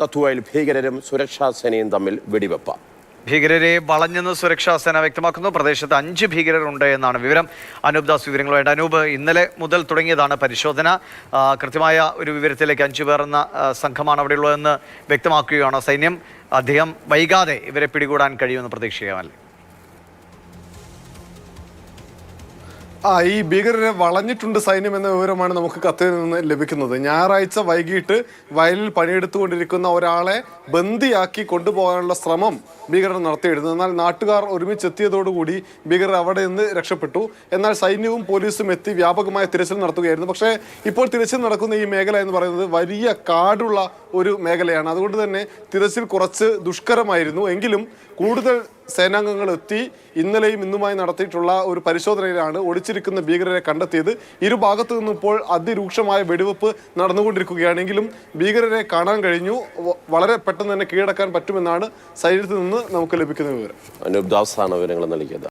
കത്തുവയിൽ ഭീകരരും സുരക്ഷാ സേനയും തമ്മിൽ വെടിവെപ്പ്. ഭീകരരെ വളഞ്ഞെന്ന് സുരക്ഷാ സേന വ്യക്തമാക്കുന്നു. പ്രദേശത്ത് അഞ്ച് ഭീകരരുണ്ട് എന്നാണ് വിവരം. അനൂപ് ദാസ് വിവരങ്ങളുമായിട്ട് അനൂപ് ഇന്നലെ മുതൽ തുടങ്ങിയതാണ് പരിശോധന. കൃത്യമായ ഒരു വിവരത്തിലേക്ക് അഞ്ചു പേർ എന്ന സംഘമാണ് അവിടെയുള്ളതെന്ന് വ്യക്തമാക്കുകയാണ് സൈന്യം. അധികം വൈകാതെ ഇവരെ പിടികൂടാൻ കഴിയുമെന്ന് പ്രതീക്ഷിക്കാമല്ലേ ആ ഈ ഭീകരരെ വളഞ്ഞിട്ടുണ്ട് സൈന്യം എന്ന വിവരമാണ് നമുക്ക് കത്തിൽ നിന്ന് ലഭിക്കുന്നത്. ഞായറാഴ്ച വൈകിട്ട് വയലിൽ പണിയെടുത്തുകൊണ്ടിരിക്കുന്ന ഒരാളെ ബന്ദിയാക്കി കൊണ്ടുപോകാനുള്ള ശ്രമം ഭീകരർ നടത്തിയിരുന്നു എന്നാൽ നാട്ടുകാർ ഒരുമിച്ചെത്തിയതോടുകൂടി ഭീകരർ അവിടെ നിന്ന് രക്ഷപ്പെട്ടു. എന്നാൽ സൈന്യവും പോലീസും എത്തി വ്യാപകമായ തിരച്ചിൽ നടത്തുകയായിരുന്നു. പക്ഷേ ഇപ്പോൾ തിരച്ചിൽ നടക്കുന്ന ഈ മേഖല എന്ന് പറയുന്നത് വലിയ കാടുള്ള ഒരു മേഖലയാണ്. അതുകൊണ്ട് തന്നെ തിരച്ചിൽ കുറച്ച് ദുഷ്കരമായിരുന്നു. എങ്കിലും കൂടുതൽ സേനാംഗങ്ങൾ എത്തി ഇന്നലെയും ഇന്നുമായി നടത്തിയിട്ടുള്ള ഒരു പരിശോധനയിലാണ് ഒളിച്ചിരിക്കുന്ന ഭീകരരെ കണ്ടെത്തിയത്. ഇരു ഭാഗത്തു നിന്നും ഇപ്പോൾ അതിരൂക്ഷമായ വെടിവെപ്പ് നടന്നുകൊണ്ടിരിക്കുകയാണെങ്കിലും ഭീകരരെ കാണാൻ കഴിഞ്ഞു. വളരെ പെട്ടെന്ന് തന്നെ കീഴടക്കാൻ പറ്റുമെന്നാണ് സൈന്യത്തിൽ നിന്ന് നമുക്ക് ലഭിക്കുന്ന വിവരം. അനൂപ് വിവരങ്ങൾ നൽകിയത്.